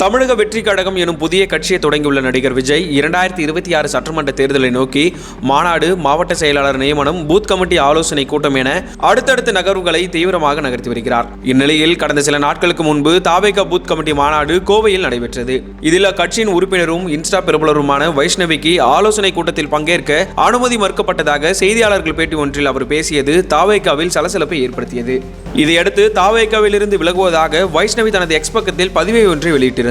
தமிழக வெற்றி கழகம் எனும் புதிய கட்சியை தொடங்கியுள்ள நடிகர் விஜய் இரண்டாயிரத்தி இருபத்தி ஆறு சட்டமன்ற தேர்தலை நோக்கி மாநாடு மாவட்ட செயலாளர் நியமனம் பூத் கமிட்டி ஆலோசனை கூட்டம் என அடுத்தடுத்த நகர்வுகளை தீவிரமாக நகர்த்தி வருகிறார். இந்நிலையில் கடந்த சில நாட்களுக்கு முன்பு தாவேகா பூத் கமிட்டி மாநாடு கோவையில் நடைபெற்றது. இதில் அக்கட்சியின் உறுப்பினரும் இன்ஸ்டா பிரபலருமான வைஷ்ணவிக்கு ஆலோசனை கூட்டத்தில் பங்கேற்க அனுமதி மறுக்கப்பட்டதாக செய்தியாளர்கள் பேட்டி ஒன்றில் அவர் பேசியது தாவேகாவில் சலசலப்பை ஏற்படுத்தியது. இதையடுத்து தாவேகாவிலிருந்து விலகுவதாக வைஷ்ணவி தனது எக்ஸ் பக்கத்தில் பதிவை ஒன்றை வெளியிட்டிருந்தார்.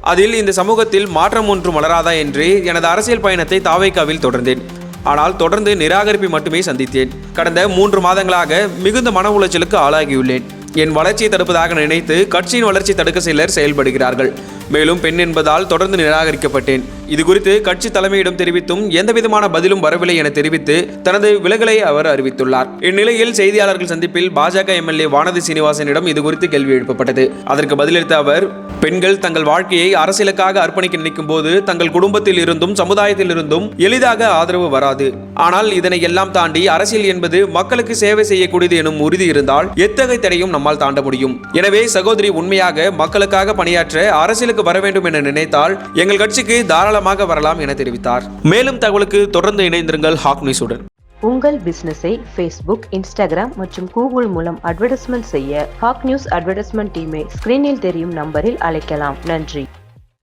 அதில் இந்த சமூகத்தில் மாற்றம் ஒன்றும் வளராதா என்று எனது அரசியல் பயணத்தை தாவேகாவில் தொடர்ந்தேன். ஆனால் தொடர்ந்து நிராகரிப்பை மட்டுமே சந்தித்தேன். கடந்த மூன்று மாதங்களாக மிகுந்த மன உளைச்சலுக்கு ஆளாகியுள்ளேன். என் வளர்ச்சியை தடுப்பதாக நினைத்து கட்சியின் வளர்ச்சி தடுக்க சிலர் செயல்படுகிறார்கள். மேலும் பெண் என்பதால் தொடர்ந்து நிராகரிக்கப்பட்டேன். இது குறித்து கட்சி தலைமையிடம் தெரிவித்தும் எந்தவிதமான பதிலும் வரவில்லை என தெரிவித்து தனது விலகலை அவர் அறிவித்துள்ளார். இந்நிலையில் செய்தியாளர்கள் சந்திப்பில் பாஜக எம்எல்ஏ வானதி சீனிவாசனிடம் இது குறித்து கேள்வி எழுப்பப்பட்டது. அதற்கு பதிலளித்த அவர் பெண்கள் தங்கள் வாழ்க்கையை அரசியலுக்காக அர்ப்பணிக்க நினைக்கும் போது தங்கள் குடும்பத்தில் இருந்தும் சமுதாயத்தில் இருந்தும் எளிதாக ஆதரவு வராது. ஆனால் இதனை எல்லாம் தாண்டி அரசியல் என்பது மக்களுக்கு சேவை செய்யக்கூடியது எனும் உறுதி இருந்தால் எத்தகைய தடையும் நம்மால் தாண்ட முடியும். எனவே சகோதரி உண்மையாக மக்களுக்காக பணியாற்ற அரசியலுக்கு வர வேண்டும் என நினைத்தால் எங்கள் கட்சிக்கு தாராளமாக வரலாம் என தெரிவித்தார். மேலும் தகவலுக்கு தொடர்ந்து இணைந்திருங்கள் ஹாக் நியூஸுடன் உங்கள் பிசினஸை ஃபேஸ்புக் இன்ஸ்டாகிராம் மற்றும் கூகுள் மூலம் அட்வர்டைஸ்மெண்ட் செய்ய ஹாக் நியூஸ் அட்வர்டைஸ்மெண்ட் டீமை ஸ்கிரீனில் தெரியும் நம்பரில் அழைக்கலாம். நன்றி.